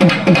Yeah.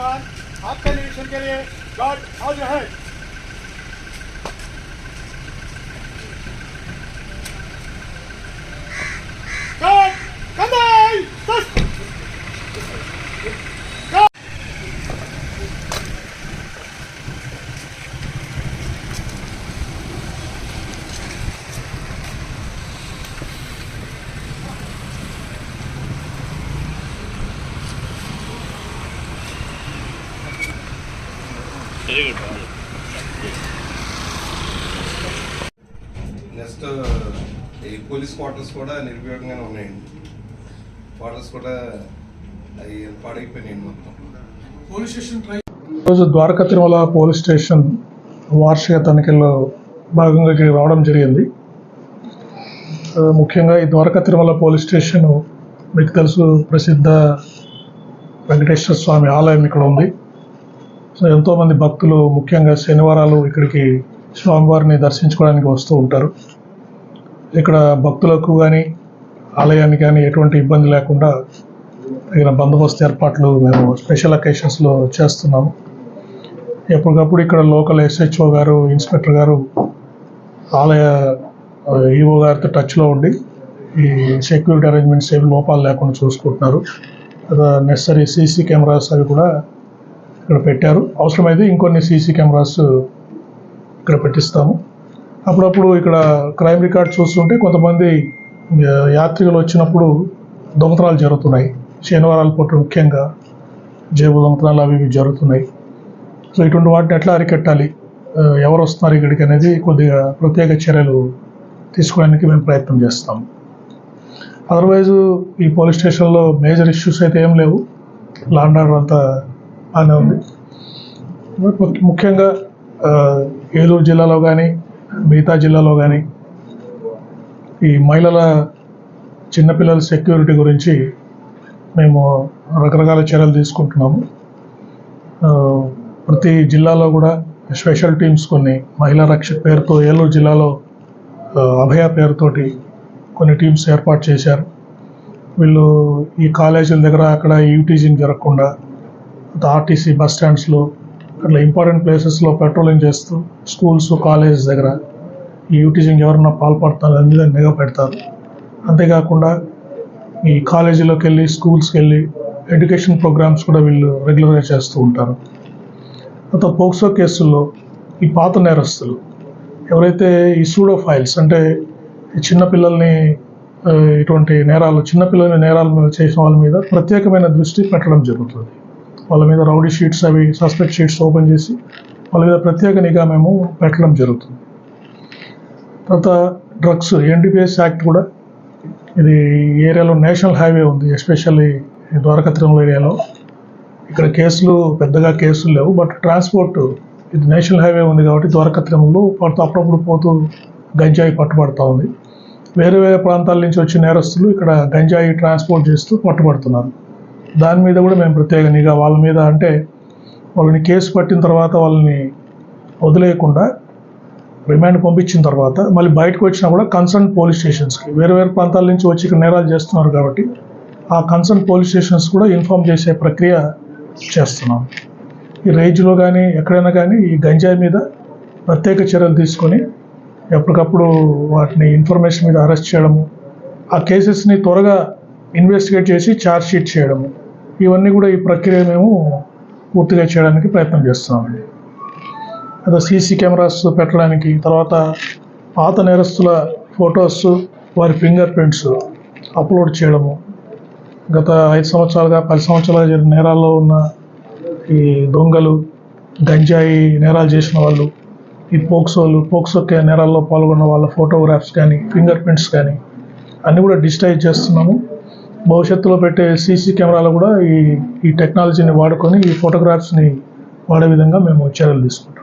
सरकार आपके निरीक्षण के लिए गॉड हाउ है। నెక్స్ట్ ఈ పోలీస్ క్వార్టర్స్ కూడా నిరుపయోగంగానే ఉన్నాయండి క్వార్టర్స్ కూడా అవి పాడైపోయినాయండి మొత్తం. ఈరోజు ద్వారకా తిరుమల పోలీస్ స్టేషన్ వార్షిక తనిఖీల్లో భాగంగా ఇక్కడికి రావడం జరిగింది. ముఖ్యంగా ఈ ద్వారకా తిరుమల పోలీస్ స్టేషన్ మీకు తెలుసు ప్రసిద్ధ వెంకటేశ్వర స్వామి ఆలయం ఇక్కడ ఉంది. సో ఎంతోమంది భక్తులు ముఖ్యంగా శనివారాలు ఇక్కడికి స్వామివారిని దర్శించుకోవడానికి వస్తూ ఉంటారు. ఇక్కడ భక్తులకు కానీ ఆలయానికి కానీ ఎటువంటి ఇబ్బంది లేకుండా తగిన బందోబస్తు ఏర్పాట్లు మేము స్పెషల్ అకేషన్స్లో చేస్తున్నాము. ఎప్పటికప్పుడు ఇక్కడ లోకల్ ఎస్హెచ్ఓ గారు ఇన్స్పెక్టర్ గారు ఆలయ ఈఓ గారితో టచ్లో ఉండి ఈ సెక్యూరిటీ అరేంజ్మెంట్స్ ఏమి లోపాలు లేకుండా చూసుకుంటున్నారు. నెసరీ సీసీ కెమెరాస్ అవి కూడా ఇక్కడ పెట్టారు. అవసరమైతే ఇంకొన్ని సీసీ కెమెరాస్ ఇక్కడ పెట్టిస్తాము. అప్పుడప్పుడు ఇక్కడ క్రైమ్ రికార్డ్ చూస్తుంటే కొంతమంది యాత్రికులు వచ్చినప్పుడు దొంగతనాలు జరుగుతున్నాయి. శనివారాల పూట ముఖ్యంగా జేబు దొంగతనాలు అవి ఇవి జరుగుతున్నాయి. సో ఇటువంటి వాటిని ఎట్లా అరికట్టాలి? ఎవరు వస్తున్నారు ఇక్కడికి అనేది కొద్దిగా ప్రత్యేక చర్యలు తీసుకోవడానికి మేము ప్రయత్నం చేస్తాం. అదర్వైజ్ ఈ పోలీస్ స్టేషన్లో మేజర్ ఇష్యూస్ అయితే ఏం లేవు. లాండ్ ఆర్డర్ అంతా బాగానే ఉంది. ముఖ్యంగా ఏలూరు జిల్లాలో కానీ మిగతా జిల్లాలో కానీ ఈ మహిళల చిన్నపిల్లల సెక్యూరిటీ గురించి మేము రకరకాల చర్యలు తీసుకుంటున్నాము. ప్రతి జిల్లాలో కూడా స్పెషల్ టీమ్స్ కొన్ని మహిళా రక్షక్ పేరుతో ఏలూరు జిల్లాలో అభయ పేరుతోటి కొన్ని టీమ్స్ ఏర్పాటు చేశారు. వీళ్ళు ఈ కాలేజీల దగ్గర అక్కడ యూటీజీని జరగకుండా ఆర్టీసీ బస్ స్టాండ్స్లో అట్లా ఇంపార్టెంట్ ప్లేసెస్లో పెట్రోలింగ్ చేస్తూ స్కూల్స్ కాలేజెస్ దగ్గర ఈ యూటీజింగ్ ఎవరన్నా పాల్పడతారు అందులో నిఘ నిఘా పెడతారు. అంతేకాకుండా ఈ కాలేజీలోకి వెళ్ళి స్కూల్స్కి వెళ్ళి ఎడ్యుకేషన్ ప్రోగ్రామ్స్ కూడా వీళ్ళు రెగ్యులర్గా చేస్తూ ఉంటారు. అంత పోక్సో కేసుల్లో ఈ పాత నేరస్తులు ఎవరైతే ఈ సూడో ఫైల్స్ అంటే ఈ చిన్నపిల్లల్ని ఇటువంటి నేరాలు చిన్నపిల్లల్ని నేరాలు మీద చేసిన వాళ్ళ మీద ప్రత్యేకమైన దృష్టి పెట్టడం జరుగుతుంది. వాళ్ళ మీద రౌడీ షీట్స్ అవి సస్పెక్ట్ షీట్స్ ఓపెన్ చేసి వాళ్ళ మీద ప్రత్యేక నిఘా మేము పెట్టడం జరుగుతుంది. తర్వాత డ్రగ్స్ ఎన్డీపీఎస్ యాక్ట్ కూడా ఇది ఏరియాలో నేషనల్ హైవే ఉంది ఎస్పెషల్లీ ద్వారకా తిరుమల ఏరియాలో. ఇక్కడ కేసులు పెద్దగా కేసులు లేవు బట్ ట్రాన్స్పోర్ట్ ఇది నేషనల్ హైవే ఉంది కాబట్టి ద్వారకా తిరుమలలో పడుతూ అప్పుడప్పుడు పోతూ గంజాయి పట్టుబడుతూ ఉంది. వేరే వేరే ప్రాంతాల నుంచి వచ్చిన నేరస్తులు ఇక్కడ గంజాయి ట్రాన్స్పోర్ట్ చేస్తూ పట్టుబడుతున్నారు. దాని మీద కూడా మేము ప్రత్యేక నిఘా వాళ్ళ మీద అంటే వాళ్ళని కేసు పట్టిన తర్వాత వాళ్ళని వదిలేయకుండా రిమాండ్ పంపించిన తర్వాత మళ్ళీ బయటకు వచ్చినా కూడా కన్సర్న్ పోలీస్ స్టేషన్స్కి. వేరే వేరే ప్రాంతాల నుంచి వచ్చి ఇక్కడ నేరాలు చేస్తున్నారు కాబట్టి ఆ కన్సర్న్ పోలీస్ స్టేషన్స్ కూడా ఇన్ఫామ్ చేసే ప్రక్రియ చేస్తున్నాం. ఈ రేంజ్లో కానీ ఎక్కడైనా కానీ ఈ గంజాయి మీద ప్రత్యేక చర్యలు తీసుకొని ఎప్పటికప్పుడు వాటిని ఇన్ఫర్మేషన్ మీద అరెస్ట్ చేయడము ఆ కేసెస్ని త్వరగా ఇన్వెస్టిగేట్ చేసి ఛార్జ్ షీట్ చేయడము. ఇవన్నీ కూడా ఈ ప్రక్రియ మేము పూర్తిగా చేయడానికి ప్రయత్నం చేస్తున్నామండి అదే సీసీ కెమెరాస్ పెట్టడానికి తర్వాత పాత నేరస్తుల ఫొటోస్ వారి ఫింగర్ ప్రింట్స్ అప్లోడ్ చేయడము. గత ఐదు సంవత్సరాలుగా పది సంవత్సరాలుగా జరిగిన నేరాల్లో ఉన్న ఈ దొంగలు గంజాయి నేరాలు చేసిన వాళ్ళు ఈ పోక్సోలు పోక్సోకే నేరాల్లో పాల్గొన్న వాళ్ళ ఫోటోగ్రాఫ్స్ కానీ ఫింగర్ ప్రింట్స్ కానీ అన్నీ కూడా డిజిటైజ్ చేస్తున్నాము. భవిష్యత్తులో పెట్టే సీసీ కెమెరాలు కూడా ఈ ఈ టెక్నాలజీని వాడుకొని ఈ ఫోటోగ్రాఫ్స్ని వాడే విధంగా మేము చర్యలు తీసుకుంటాం